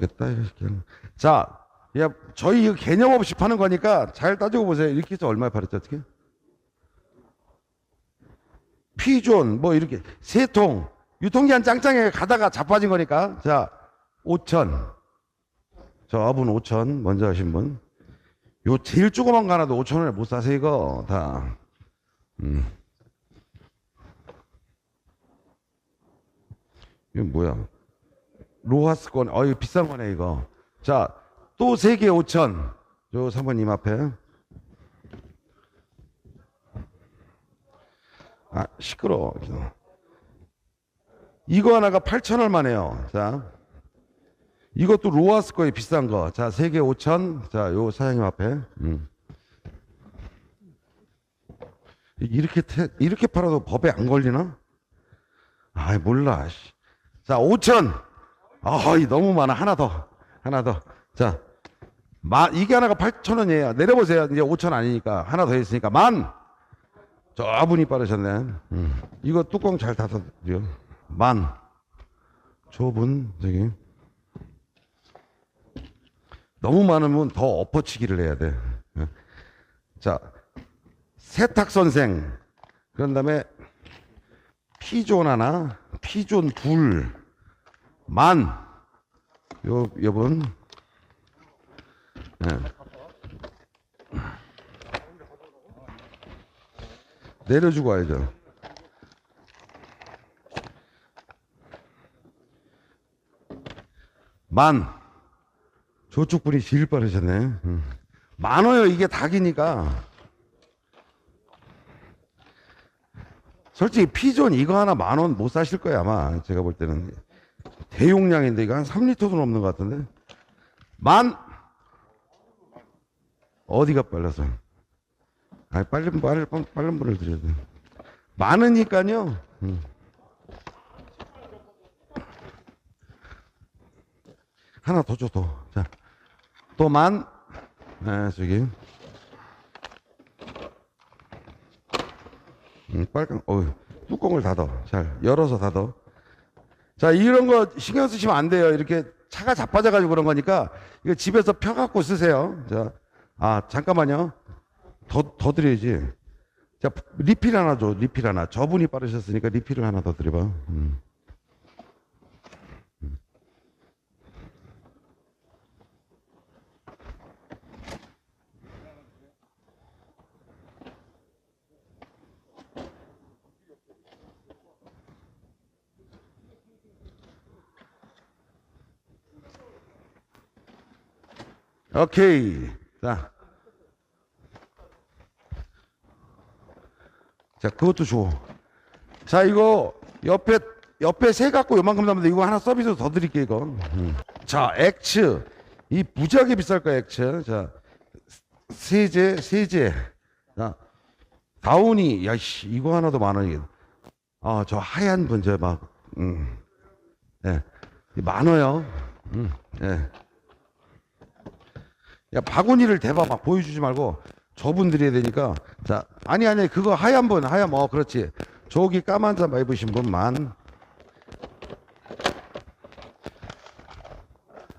모르겠다. 자, 야, 저희 이거 개념 없이 파는 거니까 잘 따지고 보세요. 이렇게 해서 얼마에 팔았죠, 어떻게? 피존, 뭐 이렇게 세 통. 유통기한 짱짱하게 가다가 자빠진 거니까. 자, 5천. 저분 5천. 먼저 하신 분. 요 제일 조그만 거 하나도 5천 원에 못 사세요, 이거. 다. 음. 이거 뭐야? 로하스 건, 어, 이거 비싼 거네, 이거. 자, 또세개 5천. 요 사모님 앞에. 아, 시끄러워. 이거 하나가 8천 얼마네요. 자. 이것도 로하스 거에 비싼 거. 자, 세개 5천. 자, 요 사장님 앞에. 음. 이렇게, 태, 이렇게 팔아도 법에 안 걸리나? 아이, 몰라. 씨. 자, 5천. 아, 이 너무 많아. 하나 더. 하나 더. 자, 마, 이게 하나가 8천 원이에요. 내려보세요. 이제 5천 아니니까. 하나 더 있으니까. 만. 저분이 빠르셨네. 음. 이거 뚜껑 잘 닫아드려. 만. 저분, 저기. 너무 많으면 더 엎어치기를 해야 돼. 예. 자, 세탁 선생. 그런 다음에 피존 하나, 피존 둘, 만. 요, 요분. 예. 내려주고 와야죠. 만. 저쪽 분이 제일 빠르셨네. 음. 많아요. 이게 닭이니까. 솔직히 피존 이거 하나 만 원 못 사실 거예요, 아마. 제가 볼 때는. 대용량인데 이거 한 3리터도 넘는 것 같은데. 만! 어디가 빨라서? 아, 빨리, 빨리, 빨리, 물을 드려야 돼. 많으니까요. 음. 하나 더 줘, 더. 자. 또 만. 네, 저기. 음, 빨강, 어 뚜껑을 닫아. 잘, 열어서 닫아. 자, 이런 거 신경 쓰시면 안 돼요. 이렇게 차가 자빠져가지고 그런 거니까, 이거 집에서 펴갖고 쓰세요. 자, 아, 잠깐만요. 더, 더 드려야지. 자, 리필 하나 줘, 리필 하나. 저분이 빠르셨으니까 리필을 하나 더 드려봐. 음. 오케이. 자. 자, 그것도 줘. 자, 이거 옆에 옆에 세 갖고 요만큼 남는데 이거 하나 서비스 더 드릴게요, 이거. 음. 자, 엑츠. 이 무지하게 비쌀 거야, 엑츠. 자, 세제, 세제. 자, 다운이, 야, 씨, 이거 하나도 만 원이겠다. 아, 저 하얀 분저 막, 음. 예. 많아요. 음, 예. 야, 바구니를 대봐 막 보여주지 말고 저분 드려야 되니까. 자, 아니, 아니, 그거 하얀 분, 하얀, 어, 그렇지. 저기 까만 잠바 입으신 분만.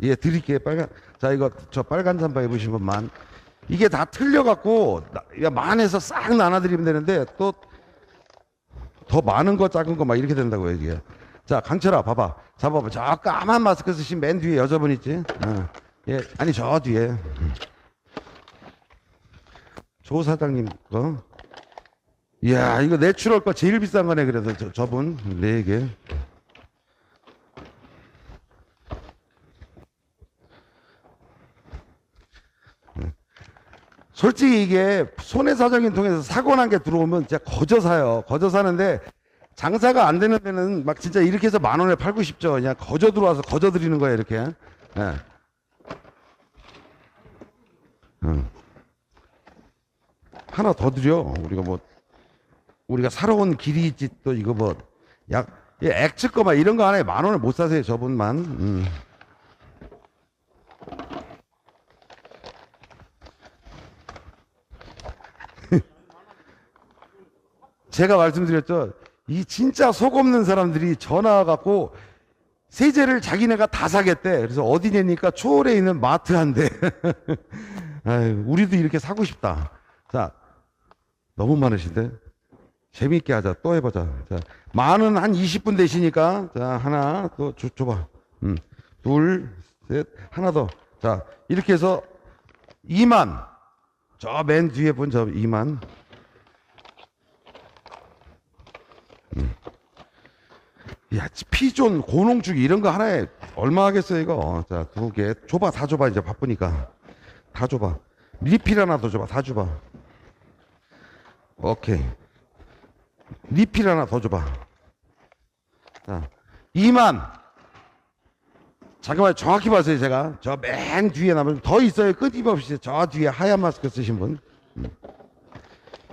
예, 드릴게요. 빨간. 자, 이거 저 빨간 잠바 입으신 분만. 이게 다 틀려갖고, 나- 야, 만에서 싹 나눠드리면 되는데, 또, 더 많은 거, 작은 거 막 이렇게 된다고요, 이게. 자, 강철아, 봐봐. 잡아봐. 저 까만 마스크 쓰신 맨 뒤에 여자분 있지? 어. 예, 아니, 저 뒤에. 음. 조 사장님 거. 이야, 이거 내추럴 거 제일 비싼 거네, 그래도 저, 저분. 네 개. 솔직히 이게 손해사정인 통해서 사고 난 게 들어오면 진짜 거저 사요. 거저 사는데 장사가 안 되는 데는 막 진짜 이렇게 해서 만 원에 팔고 싶죠. 그냥 거저 들어와서 거저 드리는 거예요, 이렇게. 예. 응. 하나 더 드려. 우리가 뭐 우리가 사러 온 길이 있지 또 이거 뭐약 액츠 거막 이런 거 하나에 만 원을 못 사세요 저분만. 음. 제가 말씀드렸죠. 이 진짜 속 없는 사람들이 전화 갖고 세제를 자기네가 다 사겠대. 그래서 어디냐니까 초월에 있는 마트 한대. 우리도 이렇게 사고 싶다. 자, 너무 많으신데? 재밌게 하자. 또 해보자. 자, 만은 한 20분 되시니까, 자, 하나, 또 줘, 줘봐. 음, 둘, 셋, 하나 더. 자, 이렇게 해서 2만. 저 맨 뒤에 본 저 2만. 야, 피존, 고농축 이런 거 하나에 얼마 하겠어요, 이거. 자, 두 개. 줘봐, 다 줘봐, 이제 바쁘니까. 다 줘봐. 리필 하나 더 줘봐, 다 줘봐. 오케이. 리필 하나 더 줘봐. 자, 2만. 잠깐만, 정확히 봤어요, 제가. 저 맨 뒤에 남은, 더 있어요, 끊임없이. 저 뒤에 하얀 마스크 쓰신 분. 음.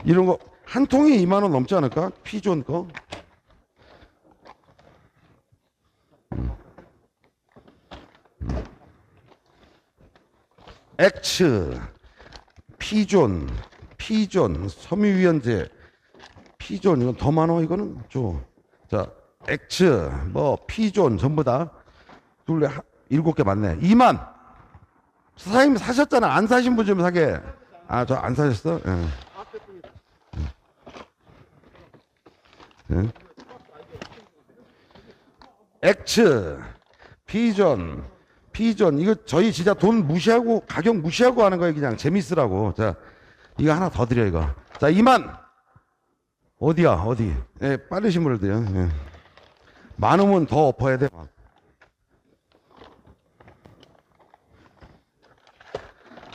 이런 거, 한 통에 2만 원 넘지 않을까? 피존 거. 엑츠, 피존, 피존, 섬유유연제, 피존 이건 더 많어 이거는 줘. 자, 엑츠, 뭐 피존 전부 다 둘레 하- 일곱 개 맞네. 2만. 사장님 사셨잖아. 안 사신 분 좀 사게. 아, 저 안 사셨어? 예. 예. 엑츠, 피존, 피존. 이거 저희 진짜 돈 무시하고 가격 무시하고 하는 거예요. 그냥 재밌으라고. 자, 이거 하나 더 드려 이거. 자, 2만. 어디야? 어디? 예, 빠르신 분을 돼요. 예. 많으면 더 엎어야 돼.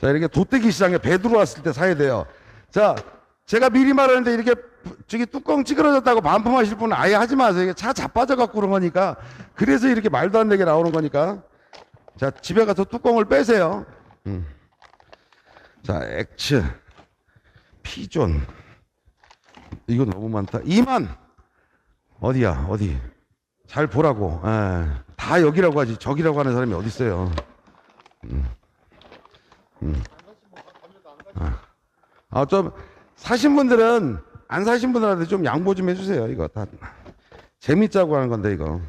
자, 이렇게 도떼기 시장에 배 들어왔을 때 사야 돼요. 자, 제가 미리 말하는데 이렇게 저기 뚜껑 찌그러졌다고 반품하실 분은 아예 하지 마세요. 이게 차 자빠져갖고 그런 거니까. 그래서 이렇게 말도 안 되게 나오는 거니까. 자, 집에 가서 뚜껑을 빼세요. 음. 자, 엑츠, 피존. 이거 너무 많다. 2만! 어디야, 어디? 잘 보라고. 예. 다 여기라고 하지. 저기라고 하는 사람이 어디 있어요. 아, 좀, 사신 분들은, 안 사신 분들한테 좀 양보 좀 해주세요. 이거 다. 재밌자고 하는 건데, 이거.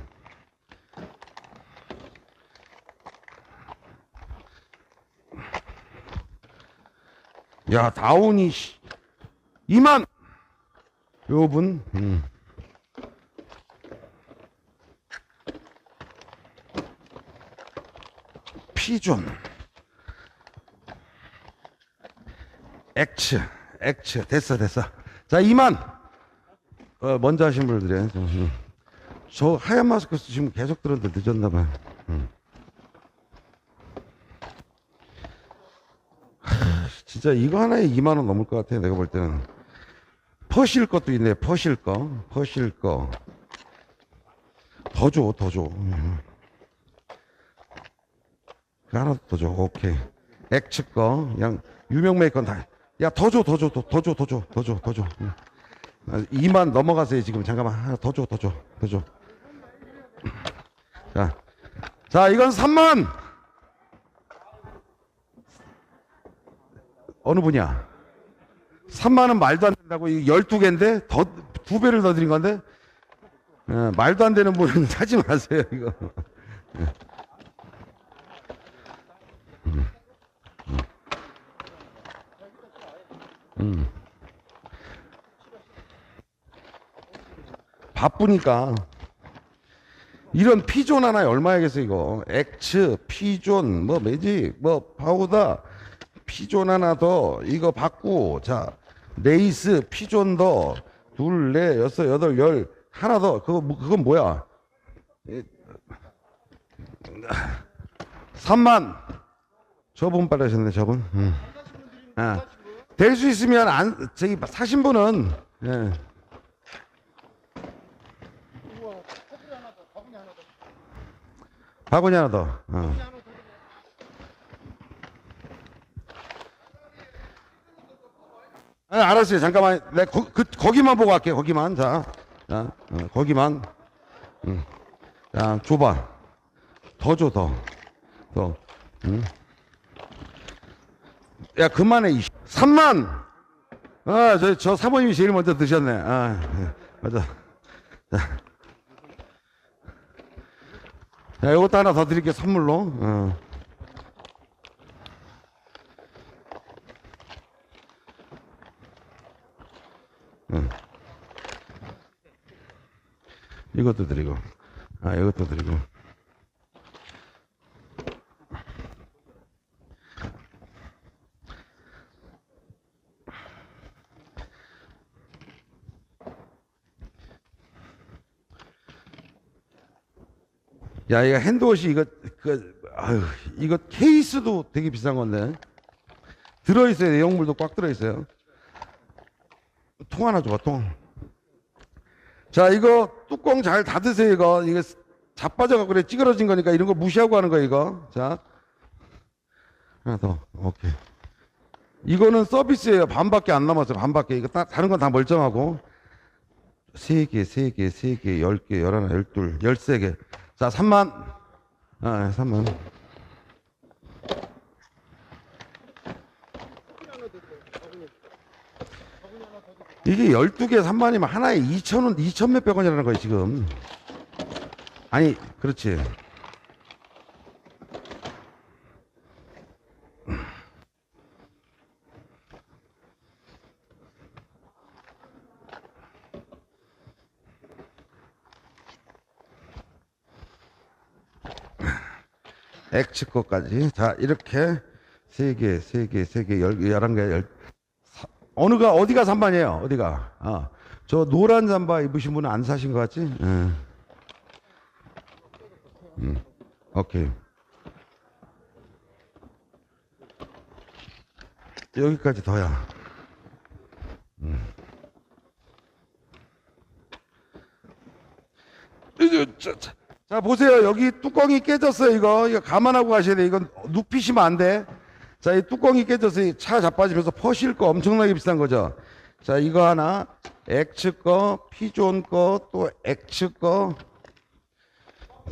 야, 다운이, 씨. 2만! 요 분, 음. 피존. 엑츠, 엑츠. 됐어, 됐어. 자, 2만! 어, 먼저 하신 분들이에요. 저, 음. 저 하얀 마스크 쓰시면 계속 들었는데 늦었나 봐요. 음. 진짜 이거 하나에 2만 원 넘을 것 같아 내가 볼 때는 퍼실 것도 있네. 퍼실 거. 퍼실 거 더 줘 더줘. 음. 하나 더 줘. 오케이. 엑츠 거. 그냥 유명 메이커는 다 야 더 줘 더줘더줘 더 줘 더 줘 더 줘. 2만 넘어가세요 지금. 잠깐만. 하나 더 줘 더 줘 더 줘. 자, 자 이건 3만! 어느 분이야? 3만원 말도 안 된다고, 이 12개인데? 더, 두 배를 더 드린 건데? 어, 말도 안 되는 분은 사지 마세요, 이거. 바쁘니까. 이런 피존 하나에 얼마야겠어, 이거. 엑츠, 피존, 뭐, 매직, 뭐, 파우더. 피존 하나 더 이거 받고 자 레이스 피존 더 둘, 넷, 여섯, 여덟, 열 하나 더 그거 뭐- 그건 뭐야? 3만 저분 빠르셨네 저분. 음. 아, 될수 있으면 안 저기 사신 분은 예. 바구니 하나 더. 어. 아, 알았어요. 잠깐만. 내 거, 그, 거기만 보고 갈게. 거기만. 자, 자, 어, 거기만. 응. 자, 줘봐. 더 줘, 더. 더. 응. 야, 그만해. 이 3만! 아, 저, 저 사모님이 제일 먼저 드셨네. 아, 예, 맞아. 자. 자, 이것도 하나 더 드릴게요, 선물로. 어. 이것도 드리고, 아, 이것도 드리고. 야, 이거 핸드워시 이거 그 아유, 이거 케이스도 되게 비싼 건데. 들어 있어요. 내용물도 꽉 들어 있어요. 통 하나 줘봐, 통. 자, 이거 뚜껑 잘 닫으세요, 이거. 이거 자빠져 갖고 그래 찌그러진 거니까 이런 거 무시하고 하는 거 이거. 자. 하나 더. 오케이. 이거는 서비스예요. 반밖에 안 남았어요. 반밖에. 이거 다, 다른 건 다 멀쩡하고. 세 개, 세 개, 세 개, 열 개, 열하나, 열둘, 열세 개. 자, 3만. 아, 3만. 이게 12개 3만이면 하나에 2천원, 2천 몇백 원이라는 거예요, 지금. 아니, 그렇지. X 거까지. 자, 이렇게 세 개, 세 개, 세 개, 열, 열한 개, 열. 사- 어느가 어디가 잠바니에요? 어디가? 아, 저 노란 잠바 입으신 분은 안 사신 것 같지? 응. 음, 오케이. 여기까지 더야. 음. 자, 보세요. 여기 뚜껑이 깨졌어요. 이거 이거 감안하고 가셔야 돼. 이건 눕히시면 안 돼. 자, 이 뚜껑이 깨져서 이차 자빠지면서 퍼실 거 엄청나게 비싼 거죠. 자, 이거 하나, X 거, 피존 거, 또 X 거.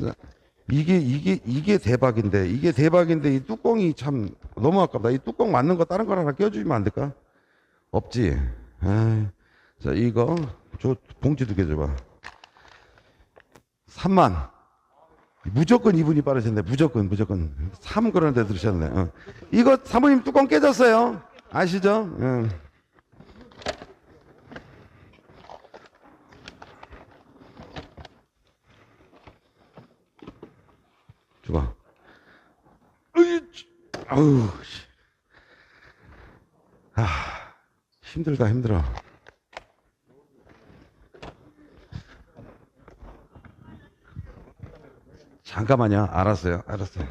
자, 이게 이게 이게 대박인데 이게 대박인데 이 뚜껑이 참 너무 아깝다. 이 뚜껑 맞는 거 다른 거 하나 껴주면 안 될까? 없지. 아이, 자, 이거 저 봉지 두 개 줘봐. 3만. 무조건 이분이 빠르셨네. 무조건, 무조건. 3 그러는데 들으셨네. 어. 이거 사모님 뚜껑 깨졌어요. 아시죠? 응. 줘봐. 씨. 아, 힘들다, 힘들어. 잠깐만요. 알았어요. 알았어요.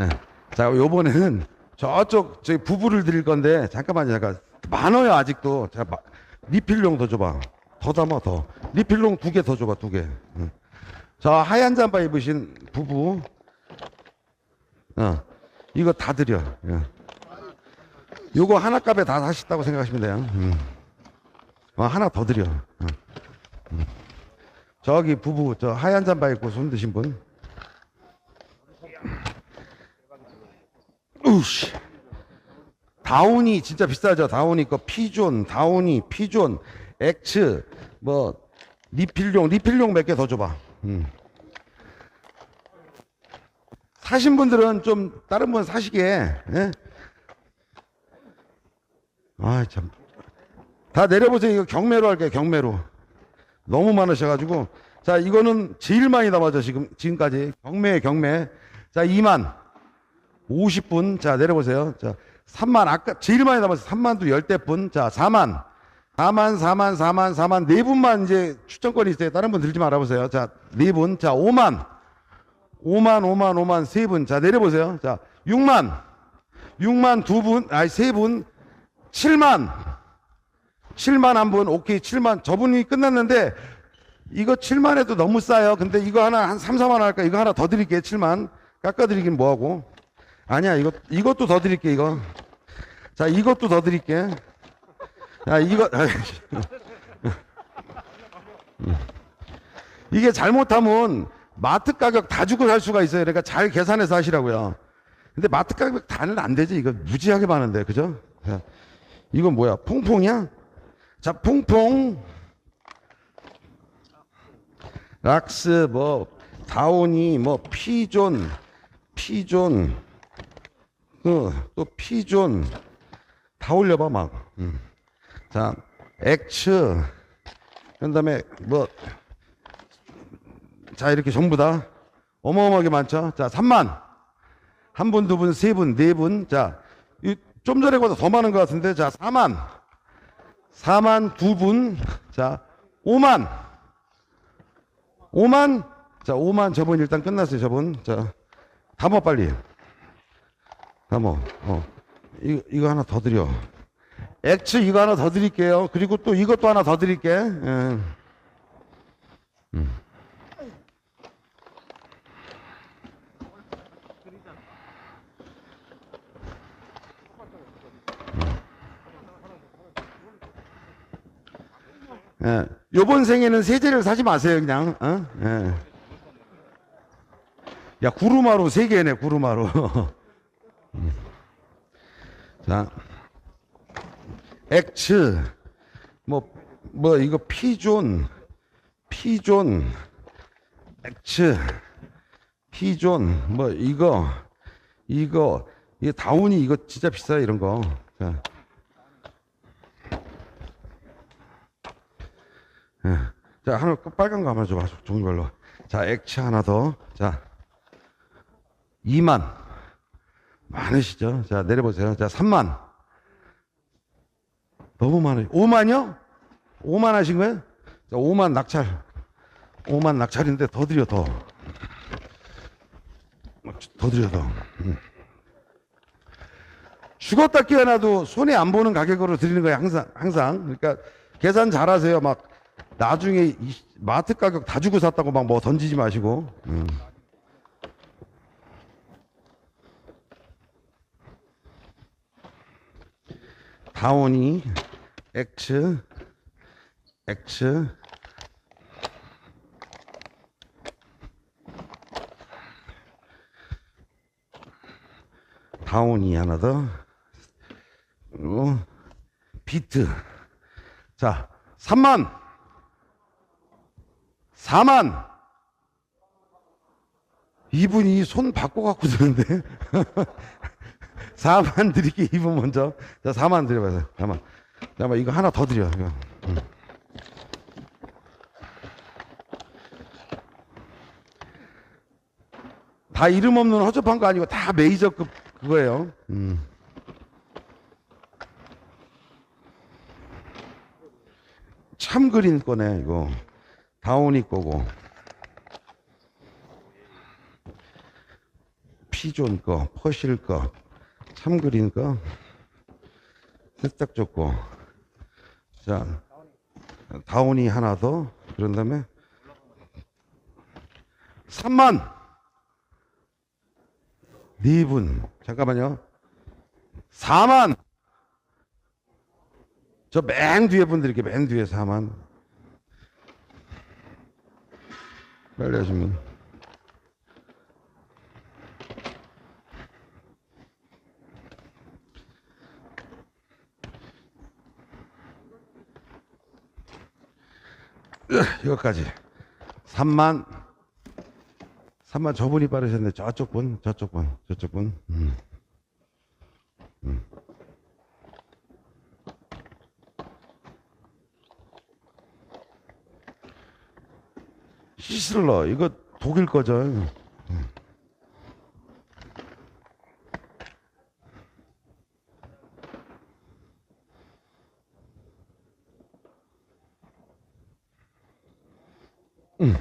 예. 자, 요번에는 저쪽 저희 부부를 드릴 건데 잠깐만요. 잠깐. 많아요, 아직도. 자, 마- 리필용 더 줘봐. 더 담아, 더. 리필용 두 개 더 줘봐, 두 개. 응. 저 하얀 잠바 입으신 부부. 어. 이거 다 드려. 예. 요거 하나 값에 다 사셨다고 생각하시면 돼요. 음. 어, 하나 더 드려. 어. 저기 부부 저 하얀 잠바 입고 손 드신 분. 우씨. 다운이 진짜 비싸죠. 다운이 거 피존, 다운이 피존, 엑츠 뭐 리필용, 리필용 몇 개 더 줘봐. 음. 사신 분들은 좀 다른 분 사시게. 예? 아 참. 다 내려보세요. 이거 경매로 할게요. 경매로. 너무 많으셔가지고. 자 이거는 제일 많이 남아져 지금 지금까지. 경매 경매. 자 2만. 50분. 자 내려보세요. 자 3만. 아까 제일 많이 남았어요. 3만도 열대 분자 4만. 4만 4만 4만 4만. 네 분만 이제 추천권이 있어요. 다른 분 들지 말아보세요. 자네 분자 5만. 5만 5만 5만. 세 분. 자 내려보세요. 자 6만. 6만 두분. 아니 세분. 7만 7만 한 분, 오케이, 7만. 저분이 끝났는데, 이거 7만 해도 너무 싸요. 근데 이거 하나 한 3, 4만 할까? 이거 하나 더 드릴게요, 7만. 깎아드리긴 뭐하고. 아니야, 이거, 이것도 더 드릴게, 이거. 자, 이것도 더 드릴게. 야, 이거, 이게 잘못하면 마트 가격 다 주고 살 수가 있어요. 그러니까 잘 계산해서 하시라고요. 근데 마트 가격 다는 안 되지. 이거 무지하게 많은데, 그죠? 자, 이건 뭐야? 퐁퐁이야? 자, 퐁퐁. 락스, 뭐, 다운이 뭐 피존, 피존, 그, 또 피존 다 올려봐 막. 음. 자, 엑츠, 그 다음에 뭐, 자 이렇게 전부 다 어마어마하게 많죠. 자, 3만 한 분, 두 분, 세 분, 네 분. 자, 이좀 전에 보다 더 많은 것 같은데, 자, 4만, 4만 두 분. 자, 5만, 5만. 자, 5만 저분 일단 끝났어요. 저분. 자, 담어 빨리. 담어. 어. 이거, 이거 하나 더 드려. 엑츠 이거 하나 더 드릴게요. 그리고 또 이것도 하나 더 드릴게. 예. 예. 요번 생에는 세제를 사지 마세요, 그냥. 어? 예. 야, 구루마루 세 개네, 구루마루. 음. 자, 엑츠, 뭐, 뭐, 이거 피존, 피존, 엑츠, 피존, 뭐, 이거, 이거, 이 다운이 이거 진짜 비싸, 이런 거. 자. 예. 자, 하나 빨간 거 하나 줘봐. 종류별로. 자, 액체 하나 더. 자, 2만. 많으시죠? 자, 내려보세요. 자, 3만. 너무 많아요. 5만요? 5만 하신 거예요? 자, 5만 낙찰. 5만 낙찰인데 더 드려, 더. 더 드려, 더. 음. 죽었다 깨어나도 손에 안 보는 가격으로 드리는 거예요, 항상. 항상. 그러니까 계산 잘 하세요. 막 나중에 이 마트 가격 다 주고 샀다고 막 뭐 던지지 마시고. 음. 다운이 엑츠 엑츠 다운이 하나 더 그리고 비트 자 3만 4만 이분이 손 바꿔 갖고 드는데 4만 드릴게 이분 먼저 자 4만 드려 봐요 4만 잠깐만 이거 하나 더 드려 이거. 음. 다 이름 없는 허접한 거 아니고 다 메이저급 그거예요 음. 참 그린 거네 이거 다운이 거고. 피존 거 퍼실 거 참 그린 거 살짝 줬고. 자 다운이 하나 더. 그런 다음에 3만! 네분. 잠깐만요. 4만! 저 맨 뒤에 분들 이렇게 맨 뒤에 4만 빨리 하시면. 으, 이거까지. 3만. 3만 저분이 빠르셨네. 저쪽 분 저쪽 분 저쪽 분. 음. 음. 시슬러 이거 독일 음.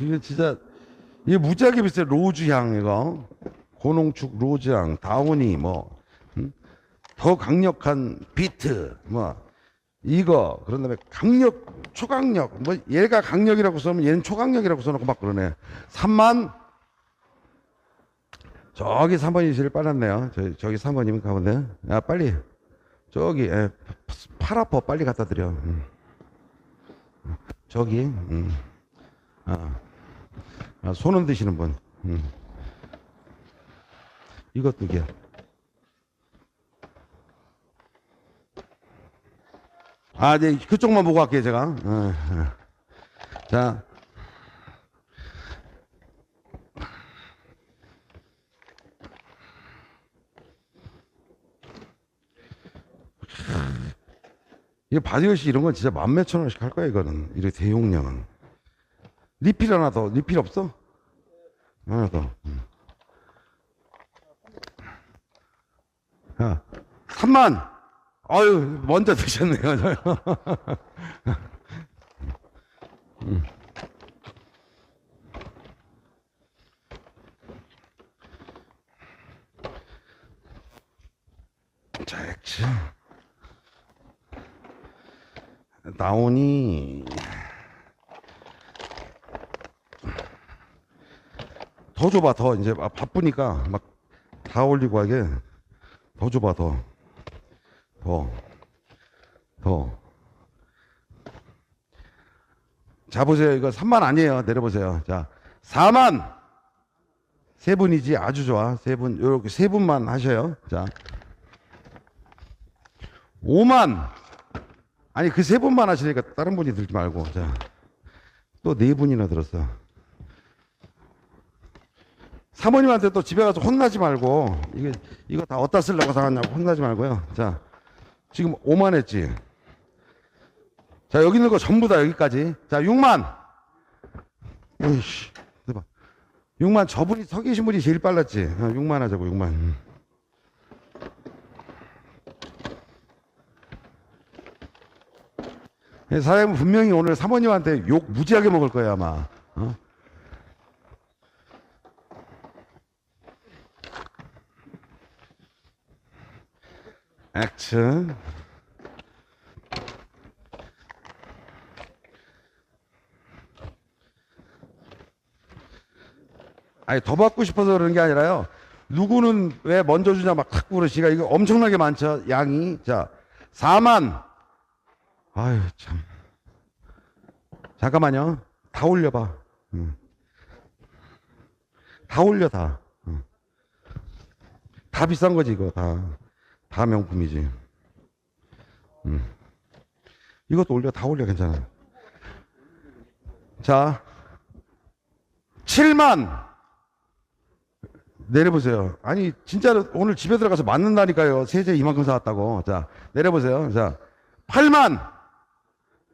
이게 진짜 이게 무지하게 비싸요. 로즈향 이거 고농축 로즈향 다운이 뭐 음? 더 강력한 비트 뭐 이거 그런 다음에 강력 초강력 뭐 얘가 강력이라고 써면 얘는 초강력이라고 써놓고 막 그러네 3만 저기 3번이 제일 빨랐네요 저, 저기 3번이면 가본데 야 빨리 저기 에, 팔 아파 빨리 갖다 드려 음. 저기 음. 아. 아, 손흔 드시는 분. 음. 이것 두 개. 아, 네, 그쪽만 보고 갈게요, 제가. 어, 어. 자. 이 바디워시 이런 건 진짜 만 몇천 원씩 할 거야, 이거는. 이렇게 대용량은. 리필 하나 더. 리필 없어? 하나 더. 음. 야, 3만! 아유, 먼저 드셨네요. 음. 자, 액체. 나오니 더 줘봐 더 이제 아, 바쁘니까 막 다 올리고 하게 더 줘봐 더 더, 더. 자, 보세요. 이거 3만 아니에요. 내려보세요. 자, 4만. 세 분이지. 아주 좋아. 세 분. 요렇게 세 분만 하셔요. 자. 5만. 아니, 그 세 분만 하시니까 다른 분이 들지 말고. 자. 또 네 분이나 들었어. 사모님한테 또 집에 가서 혼나지 말고. 이게, 이거 다 어디다 쓰려고 사왔냐고 혼나지 말고요. 자. 지금 5만 했지. 자, 여기 있는 거 전부 다 여기까지. 자, 6만. 오이씨. 대박. 6만 저분이 서 계신 분이 제일 빨랐지. 어, 6만 하자고, 6만. 예, 사장님 분명히 오늘 사모님한테 욕 무지하게 먹을 거야, 아마. 어? 액션. 아니 더 받고 싶어서 그러는 게 아니라요. 누구는 왜 먼저 주냐 막탁 그러시가 이거 엄청나게 많죠. 양이 자 4만. 아유 참. 잠깐만요. 다 올려 봐. 응. 다 올려 다. 응. 다 비싼 거지 이거 다. 다 명품이지. 음. 이것도 올려, 다 올려, 괜찮아. 자, 7만! 내려보세요. 아니, 진짜로 오늘 집에 들어가서 맞는다니까요. 세제 이만큼 사왔다고. 자, 내려보세요. 자, 8만!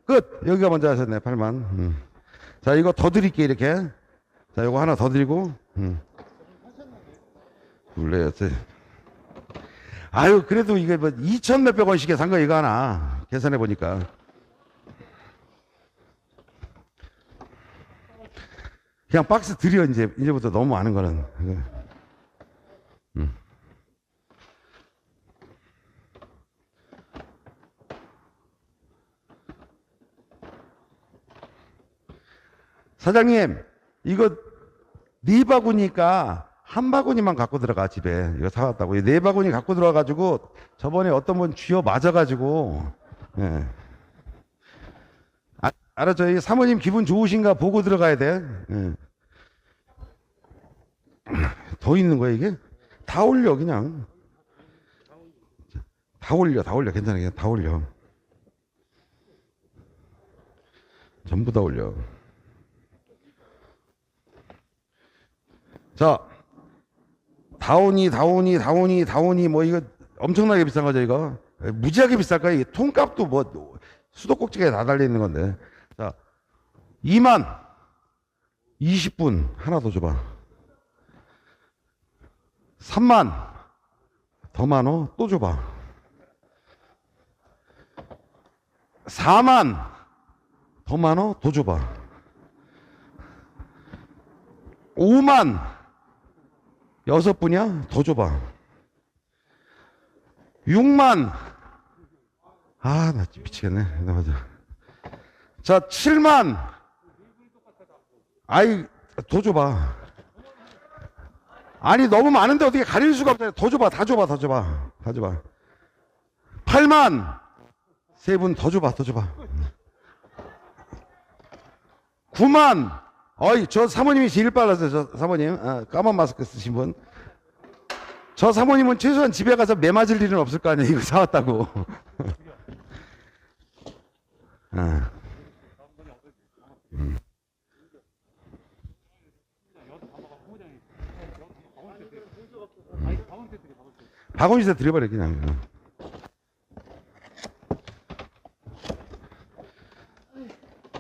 끝! 여기가 먼저 하셨네, 8만. 음. 자, 이거 더 드릴게, 이렇게. 자, 이거 하나 더 드리고. 음. 여섯. 아유, 그래도 이게 뭐 2천 몇백 원씩에 산 거 이거 하나. 계산해 보니까. 그냥 박스 드려, 이제. 이제부터 너무 많은 거는. 음. 사장님, 이거 네 바구니까 한 바구니만 갖고 들어가 집에 이거 사왔다고 네 바구니 갖고 들어와가지고 저번에 어떤 분 쥐어 맞아가지고 예. 아, 알았죠? 이 사모님 기분 좋으신가 보고 들어가야 돼. 예. 더 있는 거야 이게? 다 올려 그냥 다 올려 다 올려 괜찮아 그냥 다 올려 전부 다 올려 자 다운이 다운이 다운이 다운이 뭐 이거 엄청나게 비싼 거죠 이거? 무지하게 비쌀 거야 이게 통값도 뭐 수도꼭지가 다 달려 있는 건데. 자 2만 20분 하나 더 줘봐. 3만 더 많어? 또 줘봐. 4만 더 많어? 더 줘봐. 5만 여섯 분이야? 더 줘봐. 6만. 아, 나 미치겠네. 나 맞아. 자, 7만. 아이, 더 줘봐. 아니, 너무 많은데 어떻게 가릴 수가 없다. 더 줘봐. 다 줘봐. 더 줘봐. 다 줘봐. 8만. 세 분 더 줘봐. 더 줘봐. 9만. 어이, 저 사모님이 제일 빨랐어요, 저 사모님. 아, 까만 마스크 쓰신 분. 저 사모님은 최소한 집에 가서 매 맞을 일은 없을 거 아니에요, 이거 사왔다고. 아. 음. 박원희 씨 드려버려, 그냥.